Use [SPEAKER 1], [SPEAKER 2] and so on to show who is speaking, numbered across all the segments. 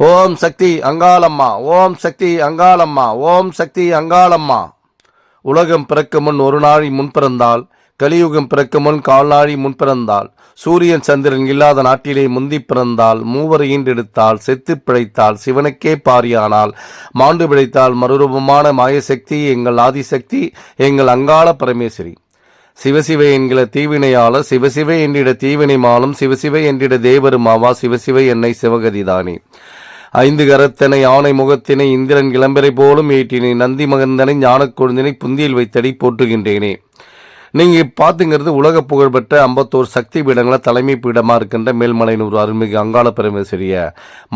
[SPEAKER 1] ஓம் சக்தி அங்காளம்மா ஓம் சக்தி அங்காளம்மா ஓம் சக்தி அங்காளம்மா. உலகம் பிறக்கு முன் ஒரு நாழி முன் பிறந்தால் கலியுகம் பிறக்கு முன் கால்நாழி முன் பிறந்தால் சூரியன் சந்திரன் இல்லாத நாட்டிலே முந்தி பிறந்தால் மூவர் ஈண்டெடுத்தால் செத்து பிழைத்தால் சிவனுக்கே பாரியானால் மாண்டு பிழைத்தால் மறுரூபமான மாயசக்தி எங்கள் ஆதிசக்தி எங்கள் அங்காள பரமேஸ்வரி. சிவசிவை என்கிற தீவினையாளர் சிவசிவை என்றிட தீவினை மாலும் சிவசிவை என்றிட தேவருமாவா சிவசிவை என்னை சிவகதிதானே. ஐந்து கரத்தனை யானை முகத்தினை இந்திரன் கிளம்பரை போலும் ஏற்றினை நந்தி மகந்தனை ஞானக் கொழுந்தினை புந்தியில் வைத்தடி போற்றுகின்றேனே. நீங்க பார்த்துங்கிறது உலக புகழ்பெற்ற ஐம்பத்தோரு சக்தி பீடங்கள தலைமை பீடமா இருக்கின்ற மேல்மலையனூர் அருள்மிகு அங்காள பரமேஸ்வரிய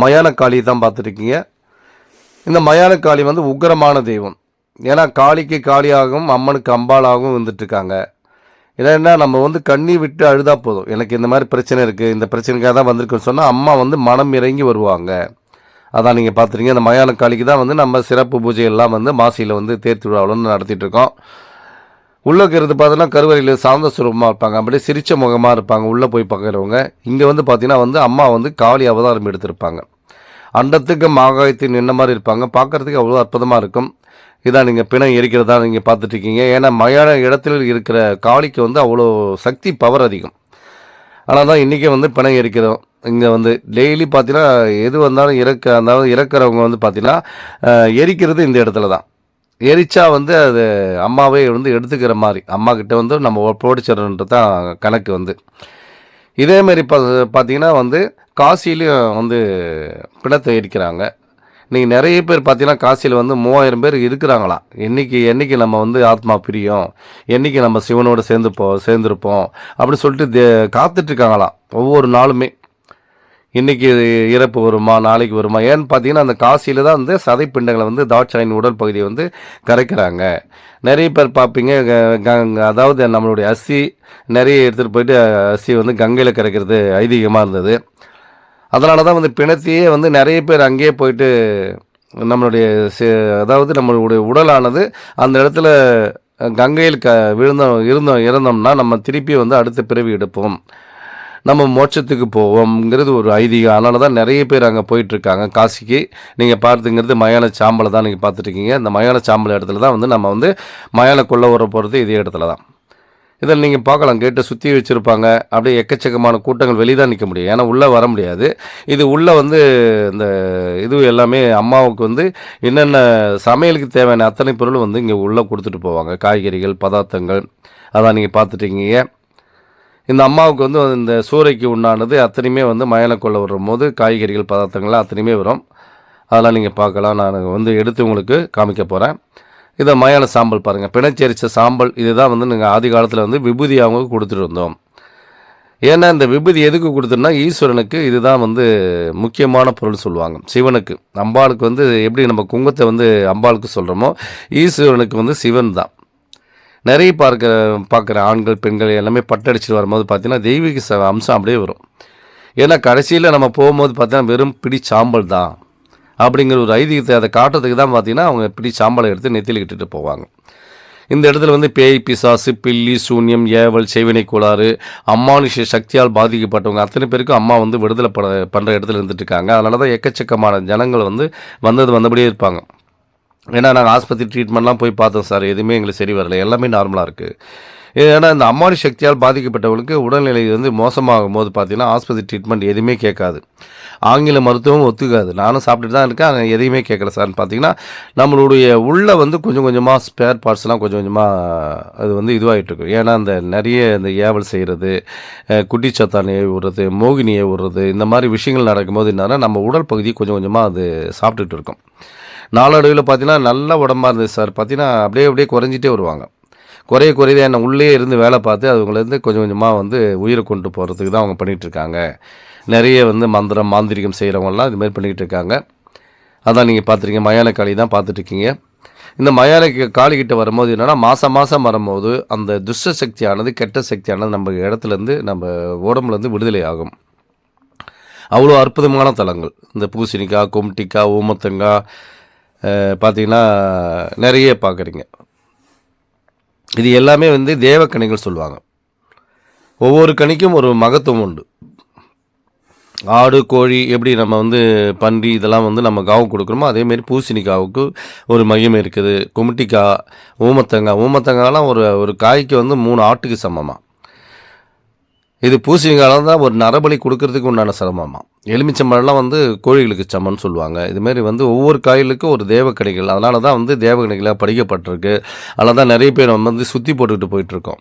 [SPEAKER 1] மயான காளியை தான் பார்த்துருக்கீங்க. இந்த மயான காளி வந்து உக்கிரமான தெய்வம். ஏன்னா காளிக்கு காளியாகவும் அம்மனுக்கு அம்பாளாகவும் வந்துட்டுருக்காங்க ஏன்னா நம்ம வந்து கண்ணி விட்டு அழுதா போதும். எனக்கு இந்த மாதிரி பிரச்சனை இருக்குது இந்த பிரச்சனைக்காக தான் வந்திருக்குன்னு சொன்னால் அம்மா வந்து மனம் இறங்கி வருவாங்க. அதான் நீங்கள் பார்த்துருங்க இந்த மயான காளிக்கு தான் வந்து நம்ம சிறப்பு பூஜை எல்லாம் வந்து மாசியில் வந்து தேர் திருவிழாவில் நடத்திட்டு இருக்கோம். உள்ளே இருக்கிறது பார்த்தீங்கன்னா கருவறையில் சாந்த சுரூபமாக இருப்பாங்க. அப்படியே சிரிச்ச முகமாக இருப்பாங்க. உள்ளே போய் பார்க்குறவங்க. இங்கே வந்து பார்த்தீங்கன்னா வந்து அம்மா வந்து காவலி அவதாரம் எடுத்திருப்பாங்க. அண்டத்துக்கு மாகாயத்துக்கு நின்ன மாதிரி இருப்பாங்க. பார்க்குறதுக்கு அவ்வளோ அற்புதமாக இருக்கும். இதான் நீங்கள் பிணம் எரிக்கிறதா நீங்கள் பார்த்துட்ருக்கீங்க ஏன்னா மயான இடத்துல இருக்கிற காளிக்கு வந்து அவ்வளோ சக்தி பவர் அதிகம். ஆனால் தான் இன்றைக்கி வந்து பிணம் எரிக்கிறோம். இங்கே வந்து டெய்லி பார்த்தீங்கன்னா எது வந்தாலும் இறக்க அதாவது இறக்குறவங்க வந்து பார்த்தீங்கன்னா எரிக்கிறது இந்த இடத்துல தான். எரிச்சா வந்து அது அம்மாவே வந்து எடுத்துக்கிற மாதிரி. அம்மா கிட்ட வந்து நம்ம ஒப்படைச்சிடணுன்றது தான் கணக்கு வந்து. இதேமாரி பா பார்த்தீங்கன்னா வந்து காசிலையும் வந்து பிணத்தை எரிக்கிறாங்க. நீங்கள் நிறைய பேர் பார்த்தீங்கன்னா காசியில் வந்து மூவாயிரம் பேர் இருக்கிறாங்களாம் என்றைக்கு என்னைக்கு நம்ம வந்து ஆத்மா பிரியும்? என்னைக்கு நம்ம சிவனோடு சேர்ந்து போ சேர்ந்துருப்போம்? அப்படின்னு சொல்லிட்டு தே- காத்துட்ருக்காங்களாம் ஒவ்வொரு நாளுமே. இன்றைக்கி இறப்பு வருமா நாளைக்கு வருமா? ஏன்னு பார்த்தீங்கன்னா அந்த காசியில் தான் வந்து சதைப்பிண்டங்களை வந்து தாட்சாயின் உடல் பகுதியை வந்து கரைக்கிறாங்க. நிறைய பேர் பார்ப்பீங்க க- க- அதாவது நம்மளுடைய அசி நிறைய எடுத்துகிட்டு போயிட்டு அசி வந்து கங்கையில் கரைக்கிறது ஐதீகமாக இருந்தது. அதனால தான் வந்து பிணத்தையே வந்து நிறைய பேர் அங்கேயே போயிட்டு நம்மளுடைய அதாவது நம்மளுடைய உடலானது அந்த இடத்துல கங்கையில் க விழுந்தோம் இருந்தோம் இறந்தோம்னா நம்ம திருப்பி வந்து அடுத்த பிறவி எடுப்போம். நம்ம மோட்சத்துக்கு போவோம்ங்கிறது ஒரு ஐதீகம். அதனால தான் நிறைய பேர் அங்கே போயிட்டுருக்காங்க. காசிக்கு நீங்கள் பார்த்துங்கிறது மயான சாம்பலை தான் நீங்கள் பார்த்துட்ருக்கீங்க இந்த மயான சாம்பல் இடத்துல தான் வந்து நம்ம வந்து மயான கொள்ள வர போகிறது இதே இடத்துல தான் இதில் நீங்கள் பார்க்கலாம் கேட்டை சுற்றி வச்சுருப்பாங்க. அப்படியே எக்கச்சக்கமான கூட்டங்கள் வெளியே தான் நிற்க முடியும். ஏன்னா உள்ளே வர முடியாது. இது உள்ளே வந்து இந்த இது எல்லாமே அம்மாவுக்கு வந்து என்னென்ன சமையலுக்கு தேவையான அத்தனை பொருளும் வந்து இங்கே உள்ளே கொடுத்துட்டு போவாங்க. காய்கறிகள் பதார்த்தங்கள் அதான் நீங்கள் பார்த்துட்டீங்க இந்த அம்மாவுக்கு வந்து இந்த சூறைக்கு உண்டானது அத்தனையுமே வந்து மயனக்கொள்ள வரும்போது காய்கறிகள் பதார்த்தங்கள்லாம் அத்தனையுமே வரும். அதெல்லாம் நீங்கள் பார்க்கலாம். நான் வந்து எடுத்து உங்களுக்கு காமிக்க போகிறேன். இதை மயான சாம்பல் பாருங்கள் பிணைச்சரித்த சாம்பல் இதுதான் வந்து நீங்கள் ஆதி காலத்தில் வந்து விபூதியாகவும் கொடுத்துட்டு இருந்தோம். ஏன்னா இந்த விபூதி எதுக்கு கொடுத்துருன்னா ஈஸ்வரனுக்கு இதுதான் வந்து முக்கியமான பொருள் சொல்லுவாங்க. சிவனுக்கு. அம்பாளுக்கு வந்து எப்படி நம்ம குங்கத்தை வந்து அம்பாளுக்கு சொல்கிறோமோ ஈஸ்வரனுக்கு வந்து சிவன் தான். நிறைய பார்க்குற பார்க்குற ஆண்கள் பெண்கள் எல்லாமே பட்டடிச்சுட்டு வரும்போது பார்த்தீங்கன்னா தெய்வீக ச- அம்சம் அப்படியே வரும். ஏன்னா கடைசியில் நம்ம போகும்போது பார்த்தீங்கன்னா வெறும் பிடி சாம்பல் தான். அப்படிங்கிற ஒரு ஐதீகத்தை அதை காட்டுறதுக்கு தான் பார்த்தீங்கன்னா அவங்க இப்படி சாம்பலை எடுத்து நெத்தியில் இட்டுட்டு போவாங்க. இந்த இடத்துல வந்து பேய் பிசாசு பில்லி சூன்யம் ஏவல் செய்வினை கோளாறு அம்மானுஷ சக்தியால் பாதிக்கப்பட்டவங்க அத்தனை பேருக்கும் அம்மா வந்து விடுதலை பட பண்ணுற இடத்துல இருந்துட்டு இருக்காங்க அதனால தான் எக்கச்சக்கமான ஜனங்கள் வந்து வந்தது வந்தபடியே இருப்பாங்க. ஏன்னா நாங்கள் ஆஸ்பத்திரி ட்ரீட்மெண்ட்லாம் போய் பார்த்தோம் சார். எதுவுமே எங்களுக்கு சரி வரல. எல்லாமே நார்மலாக இருக்குது ஏன்னா இந்த அம்மானி சக்தியால் பாதிக்கப்பட்டவர்களுக்கு உடல்நிலை வந்து மோசமாகும் போது பார்த்தீங்கன்னா ஆஸ்பத்திரி ட்ரீட்மெண்ட் எதுவுமே கேட்காது. ஆங்கில மருத்துவம் ஒத்துக்காது. நானும் சாப்பிட்டுட்டு தான் இருக்கேன். ஆனால் எதையுமே கேட்கல சார்னு பார்த்தீங்கன்னா நம்மளுடைய உள்ளே வந்து கொஞ்சம் கொஞ்சமாக ஸ்பேர் பார்ட்ஸ்லாம் கொஞ்சம் கொஞ்சமாக அது வந்து இதுவாகிட்டு இருக்கும் ஏன்னா அந்த நிறைய இந்த ஏவல் செய்கிறது குட்டிச்சத்தானியை விடுறது மோகினியை விடுறது இந்த மாதிரி விஷயங்கள் நடக்கும்போது என்னன்னா நம்ம உடல் பகுதி கொஞ்சம் கொஞ்சமாக அது சாப்பிட்டுட்டு இருக்கும். நாளடைவில் பார்த்தீங்கன்னா நல்ல உடம்பாக இருந்தது சார். பார்த்தீங்கன்னா அப்படியே அப்படியே குறைஞ்சிட்டே வருவாங்க. குறைய குறைய என்ன உள்ளே இருந்து வேலை பார்த்து அவங்களேருந்து கொஞ்சம் கொஞ்சமாக வந்து உயிரை கொண்டு போகிறதுக்கு தான் அவங்க பண்ணிகிட்டு இருக்காங்க. நிறைய வந்து மந்திரம் மாந்திரிகம் செய்கிறவங்கலாம் இதுமாரி பண்ணிக்கிட்டு இருக்காங்க. அதான் நீங்கள் பார்த்துருக்கீங்க மயான காளி தான் பார்த்துட்ருக்கீங்க இந்த மயான காளிக்கிட்ட வரும்போது என்னென்னா மாதம் மாதம் வரும்போது அந்த துஷ்ட சக்தியானது கெட்ட சக்தியானது நம்ம இடத்துலேருந்து நம்ம உடம்புலேருந்து விடுதலை ஆகும். அவ்வளோ அற்புதமான தலங்கள். இந்த பூசணிக்காய் கும்டிக்காய் ஊமத்தங்காய் பார்த்தீங்கன்னா நிறைய பார்க்குறீங்க. இது எல்லாமே வந்து தேவக்கணிகள் சொல்லுவாங்க. ஒவ்வொரு கணிக்கும் ஒரு மகத்துவம் உண்டு. ஆடு கோழி எப்படி நம்ம வந்து பன்றி இதெல்லாம் வந்து நம்ம காவு கொடுக்குறோமோ அதேமாரி பூசணிக்காவுக்கு ஒரு மகிமை இருக்குது. குமிட்டிக்காய் ஊமத்தங்காய் ஊமத்தங்காய்லாம் ஒரு ஒரு காய்க்கு வந்து மூணு ஆட்டுக்கு சமமாக இது பூசணிக்காயில் தான் ஒரு நரபலி கொடுக்கறதுக்கு உண்டான சிரமமாக எலுமிச்சம்பழம்லாம் வந்து கோழிகளுக்கு சமம்னு சொல்லுவாங்க. இதுமாரி வந்து ஒவ்வொரு காயிலுக்கும் ஒரு தேவக்கணிகள் அதனால தான் வந்து தேவக்கணிகளாக படிக்கப்பட்டிருக்கு. அதில் தான் நிறைய பேர் நம்ம வந்து சுற்றி போட்டுக்கிட்டு போயிட்டுருக்கோம்.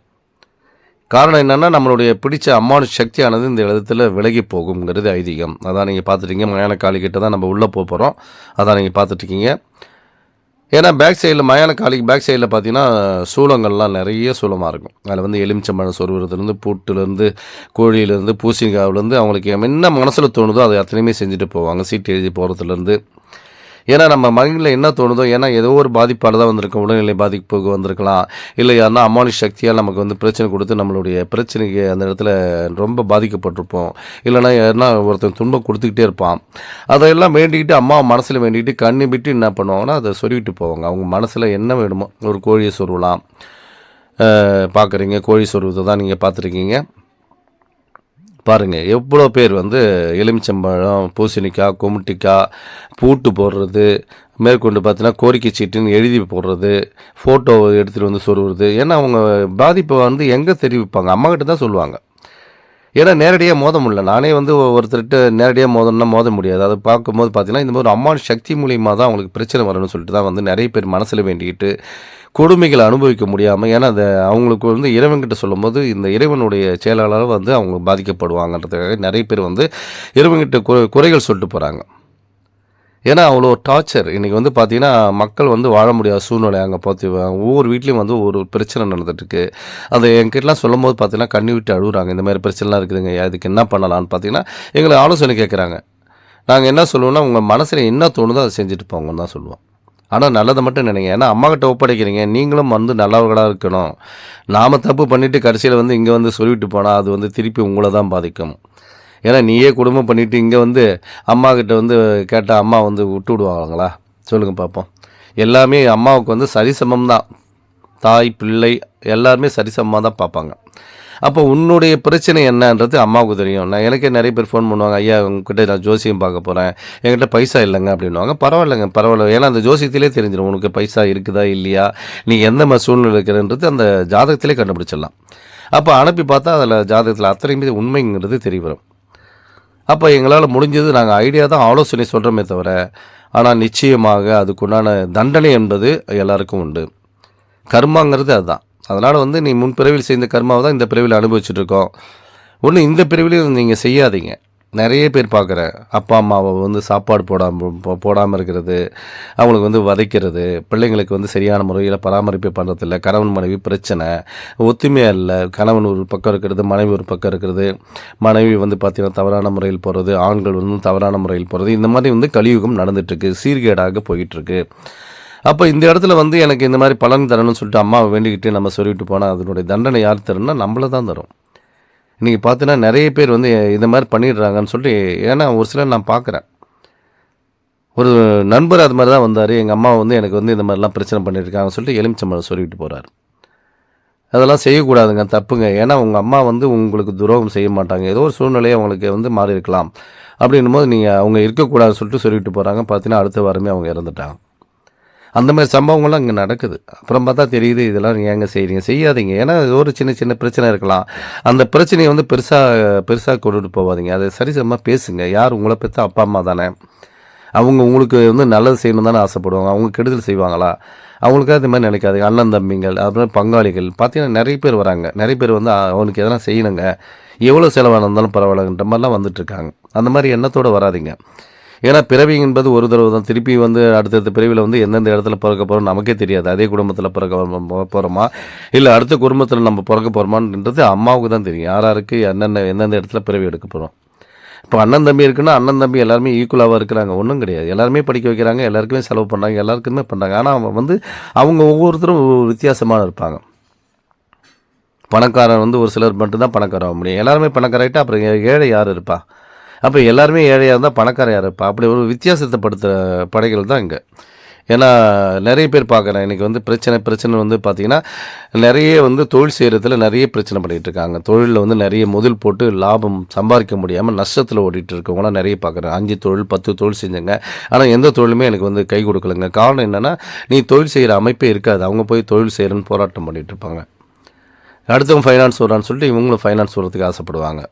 [SPEAKER 1] காரணம் என்னென்னா நம்மளுடைய பிடிச்ச அம்மானு சக்தியானது இந்த இடத்துல விலகி போகுங்கிறது ஐதீகம். அதான் நீங்கள் பார்த்துட்டீங்க. மயான காளி தான் நம்ம உள்ளே போக போகிறோம் அதான் நீங்கள் பார்த்துட்ருக்கீங்க. ஏன்னா பேக் சைடில் மயான காலிக்கு பேக் சைடில் பார்த்தீங்கன்னா சூளங்கள்லாம் நிறைய சூளமாக இருக்கும். அதில் வந்து எலுமிச்சம்பழம் சொருவுறதுலேருந்து பூட்டுலேருந்து கோழியிலேருந்து பூசணிக்காவிலேருந்து அவங்களுக்கு என்ன மனசில் தோணுதோ அதை அத்தனையுமே செஞ்சுட்டு போவாங்க. சீட்டு எழுதி போகிறதுலேருந்து ஏன்னா நம்ம மனிதனில் என்ன தோணுதோ ஏன்னா ஏதோ ஒரு பாதிப்பால் தான் வந்திருக்கும். உடல்நிலை பாதிப்புக்கு வந்திருக்கலாம். இல்லை யாருன்னா அம்மானி சக்தியால் நமக்கு வந்து பிரச்சனை கொடுத்து நம்மளுடைய பிரச்சனைக்கு அந்த இடத்துல ரொம்ப பாதிக்கப்பட்டிருப்போம். இல்லைன்னா யாருன்னா ஒருத்தன் துன்பம் கொடுத்துக்கிட்டே இருப்பான். அதையெல்லாம் வேண்டிக்கிட்டு அம்மா மனசில் வேண்டிக்கிட்டு கண்ணி விட்டு என்ன பண்ணுவாங்கன்னா அதை சொல்லிவிட்டு போவாங்க. அவங்க மனசில் என்ன வேணுமோ ஒரு கோழியை சொருவலாம். பார்க்குறீங்க கோழி சொருவத்தை தான் நீங்கள் பார்த்துருக்கீங்க. பாருங்கள் எவ்வளோ பேர் வந்து எலுமிச்சம்பழம் பூசணிக்காய் குமுட்டிக்காய் பூட்டு போடுறது மேற்கொண்டு பார்த்தீங்கன்னா கோரிக்கை சீட்டுன்னு எழுதி போடுறது ஃபோட்டோ எடுத்துகிட்டு வந்து சொருவுறது. ஏன்னா அவங்க பாதிப்பை வந்து எங்கே தெரிவிப்பாங்க? அம்மாக்கிட்ட தான் சொல்லுவாங்க. ஏன்னா நேரடியாக மோத முடியல. நானே வந்து ஒருத்தர்கிட்ட நேரடியாக மோதணும்னா மோத முடியாது. அதை பார்க்கும்போது பார்த்தீங்கன்னா இந்த மாதிரி அம்மான் சக்தி மூலியமாக தான் அவங்களுக்கு பிரச்சனை வரணும்னு சொல்லிட்டு தான் வந்து நிறைய பேர் மனசில் வேண்டிக்கிட்டு கொடுமைகளை அனுபவிக்க முடியாமல் ஏன்னா அந்த அவங்களுக்கு வந்து இறைவன்கிட்ட சொல்லும்போது இந்த இறைவனுடைய செயலாளர் வந்து அவங்க பாதிக்கப்படுவாங்கன்றதுக்காக நிறைய பேர் வந்து இறைவன்கிட்ட குறை குறைகள் சொல்லிட்டு போகிறாங்க ஏன்னா அவ்வளோ டார்ச்சர் இன்றைக்கி வந்து பார்த்திங்கன்னா மக்கள் வந்து வாழ முடியாத சூழ்நிலை அங்கே பார்த்து ஒவ்வொரு வீட்லேயும் வந்து ஒரு பிரச்சனை நடந்துட்டுருக்கு. அதை என்கிட்டலாம் சொல்லும் போது பார்த்திங்கன்னா கண்ணி விட்டு அழுகுறாங்க இந்த மாதிரி பிரச்சனைலாம் இருக்குதுங்க. அதுக்கு என்ன பண்ணலான்னு பார்த்தீங்கன்னா எங்களை ஆலோசனை கேட்குறாங்க நாங்கள் என்ன சொல்லுவோம்னா உங்கள் மனசில் என்ன தோணுதோ அதை செஞ்சுட்டு போங்கன்னு தான் சொல்லுவோம். ஆனால் நல்லதை மட்டும் நினைங்க. ஏன்னா அம்மா கிட்ட ஒப்படைக்கிறீங்க. நீங்களும் வந்து நல்லவர்களாக இருக்கணும். நாம் தப்பு பண்ணிவிட்டு கடைசியில் வந்து இங்கே வந்து சொல்லிவிட்டு போனால் அது வந்து திருப்பி உங்களை தான் பாதிக்கும். ஏன்னா நீயே குடும்பம் பண்ணிவிட்டு இங்கே வந்து அம்மா கிட்ட வந்து கேட்டால் அம்மா வந்து விட்டு விடுவாங்களா சொல்லுங்கள் பார்ப்போம் எல்லாமே அம்மாவுக்கு வந்து சரிசமம் தான் தாய் பிள்ளை எல்லாருமே சரிசமமாக தான் பார்ப்பாங்க. அப்போ உன்னுடைய பிரச்சனை என்னன்றது அம்மாவுக்கு தெரியும். நான் எனக்கே நிறைய பேர் ஃபோன் பண்ணுவாங்க ஐயா உங்ககிட்ட நான் ஜோசியம் பார்க்க போகிறேன் என்கிட்ட பைசா இல்லைங்க அப்படின்வாங்க பரவாயில்லைங்க பரவாயில்ல. ஏன்னா அந்த ஜோசியத்திலே தெரிஞ்சிடும் உனக்கு பைசா இருக்குதா இல்லையா? நீ எந்த மாதிரி சூழ்நிலை இருக்கிறன்றது அந்த ஜாதகத்திலே கண்டுபிடிச்சிடலாம். அப்போ அனுப்பி பார்த்தா அதில் ஜாதகத்தில் அத்தனை மீது உண்மைங்கிறது தெரிய வரும் அப்போ எங்களால் முடிஞ்சது நாங்கள் ஐடியா தான் ஆலோசனை சொல்கிறோமே தவிர ஆனால் நிச்சயமாக அதுக்குண்டான தண்டனை என்பது எல்லாருக்கும் உண்டு. கர்மாங்கிறது அதுதான். அதனால் வந்து நீ முன்பிறவில் செய்த கர்மாவை தான் இந்த பிறவில் அனுபவிச்சுட்ருக்கோம் ஒன்று இந்த பிறவிலையும் நீங்கள் செய்யாதீங்க. நிறைய பேர் பார்க்குறேன் அப்பா அம்மாவை வந்து சாப்பாடு போடாமல் போடாமல் இருக்கிறது அவங்களுக்கு வந்து வதைக்கிறது பிள்ளைங்களுக்கு வந்து சரியான முறையில் பராமரிப்பு பண்ணுறதில்ல கணவன் மனைவி பிரச்சனை ஒத்துமையாக இல்லை கணவன் ஒரு பக்கம் இருக்கிறது மனைவி ஒரு பக்கம் இருக்கிறது மனைவி வந்து பார்த்திங்கன்னா தவறான முறையில் போகிறது ஆண்கள் வந்து தவறான முறையில் போகிறது இந்த மாதிரி வந்து கலியுகம் நடந்துகிட்ருக்கு சீர்கேடாக போயிட்டுருக்கு. அப்போ இந்த இடத்துல வந்து எனக்கு இந்த மாதிரி பலன் தரணும்னு சொல்லிட்டு அம்மாவை வேண்டிக்கிட்டு நம்ம சொல்லிட்டு போனால் அதனுடைய தண்டனை யார் தரும்னா நம்மளை தான் தரும். இன்றைக்கி பார்த்தீங்கன்னா நிறைய பேர் வந்து இந்த மாதிரி பண்ணிடுறாங்கன்னு சொல்லிட்டு ஏன்னா ஒரு சிலர் நான் பார்க்குறேன் ஒரு நண்பர் அது மாதிரி தான் வந்தார். எங்கள் அம்மா வந்து எனக்கு வந்து இந்த மாதிரிலாம் பிரச்சனை பண்ணியிருக்காங்கன்னு சொல்லிட்டு எலுமிச்சம்பழம் சொல்லிட்டு போகிறார் அதெல்லாம் செய்யக்கூடாதுங்க தப்புங்க. ஏன்னா உங்கள் அம்மா வந்து உங்களுக்கு துரோகம் செய்ய மாட்டாங்க. ஏதோ ஒரு சூழ்நிலையை அவங்களுக்கு வந்து மாறி இருக்கலாம் அப்படின்னும் போது நீங்கள் அவங்க இருக்கக்கூடாதுன்னு சொல்லிட்டு சொல்லிட்டு போகிறாங்க பார்த்தீங்கன்னா அடுத்த வாரமே அவங்க இறந்துட்டாங்க. அந்த மாதிரி சம்பவங்கள்லாம் இங்கே நடக்குது. அப்புறம் பார்த்தா தெரியுது இதெல்லாம் நீங்கள் எங்கே செய்கிறீங்க செய்யாதீங்க. ஏன்னா ஒரு சின்ன சின்ன பிரச்சனை இருக்கலாம். அந்த பிரச்சனையை வந்து பெருசாக பெருசாக கொண்டுட்டு போவாதீங்க. அதை சரிசமமாக பேசுங்க. யார் உங்களை பெற்ற அப்பா அம்மா தானே? அவங்க உங்களுக்கு வந்து நல்லது செய்யணும் தானே ஆசைப்படுவாங்க. அவங்க கெடுதல் செய்வாங்களா? அவங்களுக்காக இது மாதிரி நினைக்காதீங்க. அண்ணன் தம்பிங்கள் அப்புறம் பங்காளிகள். பார்த்தீங்கன்னா நிறைய பேர் வராங்க. நிறைய பேர் வந்து அவனுக்கு எதனா செய்யணுங்க. எவ்வளோ செலவான இருந்தாலும் பரவாயில்லன்ற மாதிரிலாம் வந்துட்டுருக்காங்க அந்த மாதிரி எண்ணத்தோடு வராதிங்க. ஏன்னா பிறவி என்பது ஒரு தடவை தான். திருப்பி வந்து அடுத்தடுத்த பிறவியில் வந்து எந்தெந்த இடத்துல பிறக்க போகிறோம் நமக்கே தெரியாது. அதே குடும்பத்தில் பிறக்க போகிறோமா இல்லை அடுத்த குடும்பத்தில் நம்ம பிறக்க போகிறோமான்றது அம்மாவுக்கு தான் தெரியும். யார் யாருக்கு என்னென்ன எந்தெந்த இடத்துல பிறவி எடுக்க போகிறோம் இப்போ அண்ணன் தம்பி இருக்குன்னா அண்ணன் தம்பி எல்லாருமே ஈக்குவலாக இருக்கிறாங்க. ஒன்றும் கிடையாது. எல்லாருமே படிக்க வைக்கிறாங்க எல்லாருக்குமே செலவு பண்ணுறாங்க எல்லாருக்குமே பண்ணுறாங்க ஆனால் அவன் வந்து அவங்க ஒவ்வொருத்தரும் வித்தியாசமாக இருப்பாங்க. பணக்காரன் வந்து ஒரு சிலர் மட்டும்தான் பணக்காரன் ஆக முடியும். எல்லாருமே பணக்காராயிட்டா அப்புறம் ஏழை யார் இருப்பா? அப்போ எல்லாருமே ஏழையாக இருந்தால் பணக்காரையாக இருப்பா இப்போ அப்படி ஒரு வித்தியாசத்தை படுத்துகிற படைகள் தான் இங்கே. ஏன்னா நிறைய பேர் பார்க்குறேன் இன்றைக்கி வந்து பிரச்சனை பிரச்சனை வந்து பார்த்திங்கன்னா நிறைய வந்து தொழில் செய்கிறதுல நிறைய பிரச்சனை பண்ணிகிட்டு இருக்காங்க. தொழிலில் வந்து நிறைய முதல் போட்டு லாபம் சம்பாதிக்க முடியாமல் நஷ்டத்தில் ஓடிட்டு இருக்கவங்களாம் நிறைய பார்க்குறேன் அஞ்சு தொழில் பத்து தொழில் செஞ்சுங்க. ஆனால் எந்த தொழிலுமே எனக்கு வந்து கை கொடுக்கலங்க. காரணம் என்னென்னா நீ தொழில் செய்கிற அமைப்பே இருக்காது. அவங்க போய் தொழில் செய்கிறேன்னு போராட்டம் பண்ணிகிட்டு இருப்பாங்க. அடுத்தவங்க ஃபைனான்ஸ் வரான்னு சொல்லிட்டு இவங்களும் ஃபைனான்ஸ் வரதுக்கு ஆசைப்படுவாங்க.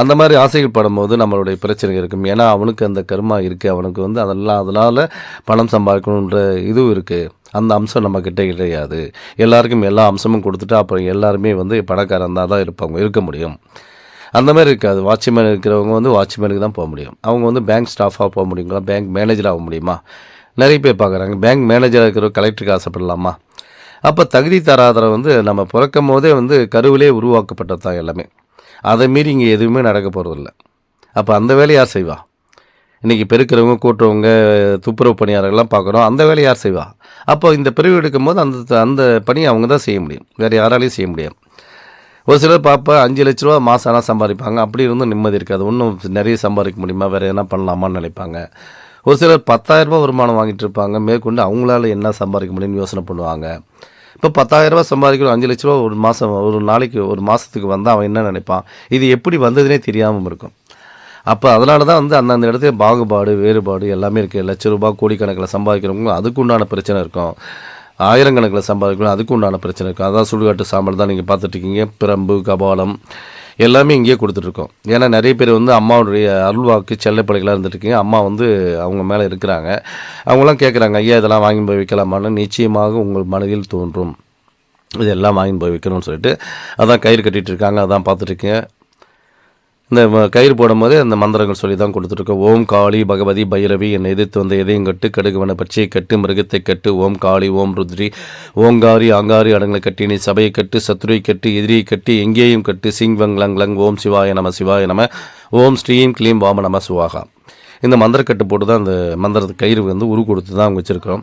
[SPEAKER 1] அந்த மாதிரி ஆசைகள் படும்போது நம்மளுடைய பிரச்சனை இருக்கும். ஏன்னா அவனுக்கு அந்த கர்மா இருக்குது அவனுக்கு வந்து அதெல்லாம் அதனால் பணம் சம்பாதிக்கணுன்ற இதுவும் இருக்குது அந்த அம்சம் நம்ம கிடையாது. எல்லாருக்கும் எல்லா அம்சமும் கொடுத்துட்டு அப்புறம் எல்லாருமே வந்து பணக்காரன் தான் தான் இருப்பாங்க இருக்க முடியும். அந்த மாதிரி இருக்காது. வாட்ச்மேன் இருக்கிறவங்க வந்து வாட்ச்மேனுக்கு தான் போக முடியும். அவங்க வந்து பேங்க் ஸ்டாஃபாக போக முடியுங்களா? பேங்க் மேனேஜர் ஆக முடியுமா? நிறைய பேர் பார்க்குறாங்க. பேங்க் மேனேஜராக இருக்கிற கலெக்டருக்கு ஆசைப்படலாமா? அப்போ தகுதி தராதரை வந்து நம்ம பிறக்கும் போதே வந்து கருவிலே உருவாக்கப்பட்டது தான் எல்லாமே. அதை மீறி இங்கே எதுவுமே நடக்க போகிறதில்ல அப்போ அந்த வேலையை யார் செய்வா? இன்றைக்கி பெருக்கிறவங்க கூட்டுறவங்க துப்புரவு பணியாளர்கள்லாம் பார்க்குறோம். அந்த வேலையை யார் செய்வா? அப்போ இந்த பிரிவு எடுக்கும் போது அந்த அந்த பணியை அவங்க தான் செய்ய முடியும். வேறு யாராலையும் செய்ய முடியாது. ஒரு சிலர் பார்ப்பா அஞ்சு லட்ச ரூபா மாதம் ஆனால் சம்பாதிப்பாங்க. அப்படி இருந்தும் நிம்மதி இருக்காது. இன்னும் நிறைய சம்பாதிக்க முடியுமா? வேறு எதனா பண்ணலாமான்னு நினைப்பாங்க. ஒரு சிலர் பத்தாயிரரூபா வருமானம் வாங்கிட்டு இருப்பாங்க. மேற்கொண்டு அவங்களால என்ன சம்பாதிக்க முடியும்னு யோசனை பண்ணுவாங்க. இப்போ பத்தாயிரரூபா சம்பாதிக்கணும் அஞ்சு லட்ச ரூபா ஒரு மாதம் ஒரு நாளைக்கு ஒரு மாதத்துக்கு வந்தால் அவன் என்ன நினைப்பான்? இது எப்படி வந்ததுனே தெரியாமல் இருக்கும். அப்போ அதனால தான் வந்து அந்தந்த இடத்துல பாகுபாடு வேறுபாடு எல்லாமே இருக்குது லட்ச ரூபாய் கோடிக்கணக்கில் சம்பாதிக்கிறவங்களும் அதுக்கு உண்டான பிரச்சனை இருக்கும். ஆயிரக்கணக்கில் சம்பாதிக்கணும் அதுக்கு உண்டான பிரச்சனை இருக்கும். அதான் சுடுகாட்டு சாம்பல் தான் நீங்கள் பார்த்துட்ருக்கீங்க பிரம்பு கபாலம் எல்லாமே இங்கேயே கொடுத்துட்ருக்கோம். ஏன்னா நிறைய பேர் வந்து அம்மாவுடைய அருள்வாக்கு செல்லப்படைகளாக இருந்துட்டுருக்கீங்க அம்மா வந்து அவங்க மேலே இருக்கிறாங்க. அவங்களாம் கேட்குறாங்க ஐயா இதெல்லாம் வாங்கி போய் வைக்கலாமான்னு? நிச்சயமாக உங்கள் மனதில் தோன்றும். இதெல்லாம் வாங்கி போய் வைக்கணும்னு சொல்லிட்டு அதான் கயிறு கட்டிகிட்டு இருக்காங்க. அதான் பார்த்துட்ருக்கேன் இந்த கயிறு போடும்போதே அந்த மந்திரங்கள் சொல்லி தான் கொடுத்துருக்கோம் ஓம் காளி பகவதி பைரவி என்னை எதிர்த்து வந்த எதையும் கட்டு கடுகுவன பச்சையை கட்டு மிருகத்தை கட்டு ஓம் காளி ஓம் ருத்ரி ஓங்காரி ஆங்காரி அடங்களை கட்டி நீ சபையை கட்டு சத்ருவை கட்டு எதிரியை கட்டி எங்கேயும் கட்டு சிங் வங் லங் லங் ஓம் சிவாய நம சிவாய நம ஓம் ஸ்ரீம் கிளீம் வாம நம சுவாகா. இந்த மந்திரக்கட்டு போட்டு தான் அந்த மந்திரத்து கயிறு வந்து உரு கொடுத்து தான் வச்சுருக்கோம்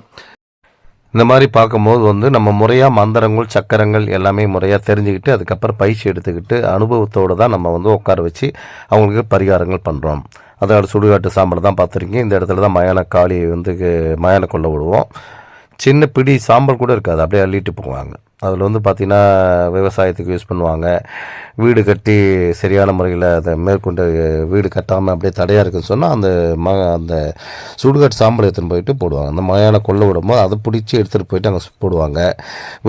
[SPEAKER 1] இந்த மாதிரி பார்க்கும்போது வந்து நம்ம முறையாக மந்திரங்கள் சக்கரங்கள் எல்லாமே முறையாக தெரிஞ்சுக்கிட்டு அதுக்கப்புறம் பயிற்சி எடுத்துக்கிட்டு அனுபவத்தோடு தான் நம்ம வந்து உட்கார வச்சு அவங்களுக்கு பரிகாரங்கள் பண்ணுறோம் அதோட சுடுகாட்டு சாம்பல் தான் பார்த்துருக்கீங்க. இந்த இடத்துல தான் மயான காளியை வந்து மயான கொள்ள விடுவோம். சின்ன பிடி சாம்பல் கூட இருக்காது. அப்படியே அள்ளிட்டு போவாங்க. அதில் வந்து பார்த்திங்கன்னா விவசாயத்துக்கு யூஸ் பண்ணுவாங்க. வீடு கட்டி சரியான முறையில் அதை மேற்கொண்டு வீடு கட்டாமல் அப்படியே தடையாக இருக்குன்னு சொன்னால் அந்த ம அந்த சுடுகாட்டு சாம்பல் எடுத்துன்னு போயிட்டு போடுவாங்க. அந்த மயான கொள்ள விடும்போது அதை பிடிச்சி எடுத்துகிட்டு போயிட்டு அங்கே போடுவாங்க.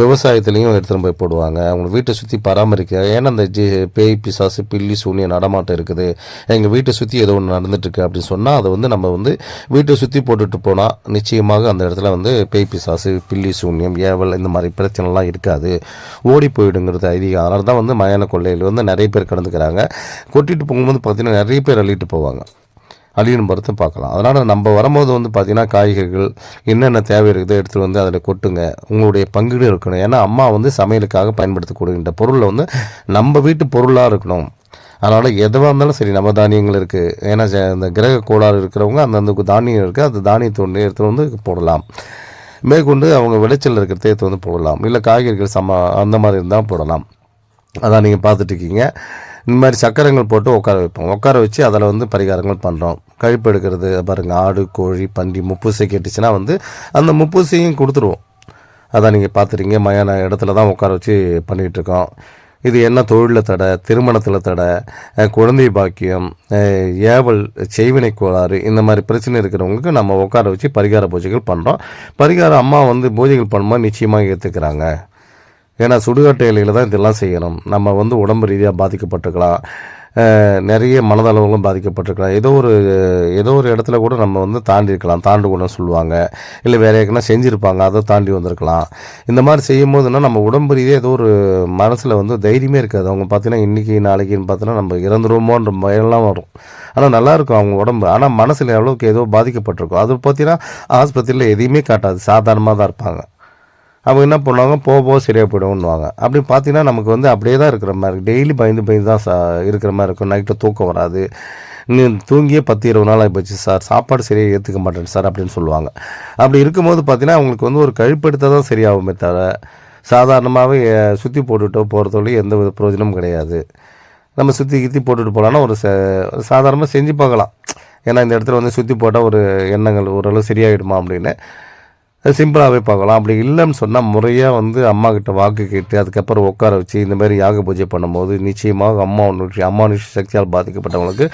[SPEAKER 1] விவசாயத்துலேயும் எடுத்துகிட்டு போய் போடுவாங்க. அவங்க வீட்டை சுற்றி பராமரிக்க ஏன்னா அந்த ஜி பேய் பிசாசு பில்லி சூனிய நடமாட்டம் இருக்குது. எங்கள் வீட்டை சுற்றி ஏதோ ஒன்று நடந்துட்டுருக்கு அப்படின்னு சொன்னால் அதை வந்து நம்ம வந்து வீட்டை சுற்றி போட்டுட்டு போனால் நிச்சயமாக அந்த இடத்துல வந்து பேய் பிசாசு பில்லி சூன்யம் ஏவல் இந்த மாதிரி பிரச்சனைலாம் இருக்குது ஓடி போயிடுங்கிறது ஐதீகம். அதனால தான் வந்து மயான கொள்ளையில் வந்து நிறைய பேர் கலந்துக்கிறாங்க கொட்டிட்டு போகும்போது பார்த்திங்கன்னா நிறைய பேர் அள்ளிட்டு போவாங்க. அழியணும் பொறுத்து பார்க்கலாம். அதனால் நம்ம வரும்போது வந்து பார்த்திங்கன்னா காய்கறிகள் என்னென்ன தேவை இருக்குதோ எடுத்துகிட்டு வந்து அதில் கொட்டுங்க. உங்களுடைய பங்கீடு இருக்கணும். ஏன்னா அம்மா வந்து சமையலுக்காக பயன்படுத்தக்கூடிய பொருளில் வந்து நம்ம வீட்டு பொருளாக இருக்கணும். அதனால் எதுவாக இருந்தாலும் சரி நம்ம தானியங்கள் இருக்குது ஏன்னா இந்த கிரக கோளாறு இருக்கிறவங்க அந்தந்த தானியம் இருக்குது அந்த தானியத்தை ஒன்று எடுத்துகிட்டு வந்து போடலாம். மேற்கொண்டு அவங்க விளைச்சல் இருக்கிற எடுத்து வந்து போடலாம். இல்லை காய்கறிகள் சம அந்த மாதிரி இருந்தால் போடலாம். அதான் நீங்கள் பார்த்துட்ருக்கீங்க இந்த மாதிரி சக்கரங்கள் போட்டு உட்கார வைப்போம். உட்கார வச்சு அதில் வந்து பரிகாரங்கள் பண்ணுறோம் கழிப்பு எடுக்கிறது பாருங்கள் ஆடு கோழி பன்றி முப்பூசை கேட்டுச்சுன்னா வந்து அந்த முப்பூசையும் கொடுத்துருவோம். அதான் நீங்கள் பார்த்துருக்கீங்க மயான இடத்துல தான் உட்கார வச்சு பண்ணிகிட்டு இருக்கோம். இது என்ன தொழிலில் தடை திருமணத்தில் தடை குழந்தை பாக்கியம் ஏவல் செய்வினை கோளாறு இந்த மாதிரி பிரச்சனை இருக்கிறவங்களுக்கு நம்ம உட்கார வச்சு பரிகார பூஜைகள் பண்ணுறோம் பரிகாரம் அம்மா வந்து பூஜைகள் பண்ணும்போது நிச்சயமாக ஏற்றுக்கிறாங்க ஏன்னா சுடுகாட்டு இலையில் தான் இதெல்லாம் செய்யணும். நம்ம வந்து உடம்பு ரீதியாக பாதிக்கப்பட்டுக்கலாம். நிறைய மனதளவுகளும் பாதிக்கப்பட்டிருக்கலாம். ஏதோ ஒரு ஏதோ ஒரு இடத்துல கூட நம்ம வந்து தாண்டி இருக்கலாம் தாண்டு சொல்லுவாங்க. இல்லை வேற எங்கன்னா செஞ்சுருப்பாங்க. அதை தாண்டி வந்திருக்கலாம். இந்த மாதிரி செய்யும் போதுன்னா நம்ம உடம்பு ரீதியாக ஏதோ ஒரு மனசில் வந்து தைரியமே இருக்காது. அவங்க பார்த்தீங்கன்னா இன்றைக்கி நாளைக்குன்னு பார்த்தீங்கன்னா நம்ம இறந்துருவோமோன்ற பயம்லாம் வரும். ஆனால் நல்லா இருக்கும் அவங்க உடம்பு. ஆனால் மனசில் எவ்வளோக்கு ஏதோ பாதிக்கப்பட்டிருக்கும். அது பார்த்தீங்கன்னா ஆஸ்பத்திரியில் எதையுமே காட்டாது. சாதாரணமாக தான் இருப்பாங்க. அவங்க என்ன பண்ணுவாங்க போக போக சரியாக போயிடும்னுவாங்க. அப்படி பார்த்தீங்கன்னா நமக்கு வந்து அப்படியே தான் இருக்கிற மாதிரி இருக்கு டெய்லி பயந்து பயந்து தான் சா இருக்கிற மாதிரி இருக்கும். நைட்டு தூக்கம் வராது. நீ தூங்கியே பத்து இருபது நாள் ஆகி போச்சு சார் சாப்பாடு சரியாக ஏற்றுக்க மாட்டேன் சார் அப்படின்னு சொல்லுவாங்க. அப்படி இருக்கும்போது பார்த்தீங்கன்னா அவங்களுக்கு வந்து ஒரு கழிப்பெடுத்தால் தான் சரியாகுமே தவிர சாதாரணமாகவே சுற்றி போட்டுட்டோ போகிறதோட எந்த வித பிரயோஜனமும் கிடையாது. நம்ம சுற்றி கித்தி போட்டுட்டு போகலான்னா ஒரு சாதாரணமாக செஞ்சு பார்க்கலாம். ஏன்னா இந்த இடத்துல வந்து சுற்றி போட்டால் ஒரு எண்ணங்கள் ஓரளவு சரியாயிடுமா அப்படின்னு. சிம்பிளாகவே பார்க்கலாம். அப்படி இல்லைன்னு சொன்னால் முறையாக வந்து அம்மா கிட்ட வாக்கு கேட்டு அதுக்கப்புறம் உட்கார வச்சு இந்த மாதிரி யாக பூஜை பண்ணும்போது நிச்சயமாக அம்மா அம்மானுஷ சக்தியால் பாதிக்கப்பட்டவங்களுக்கு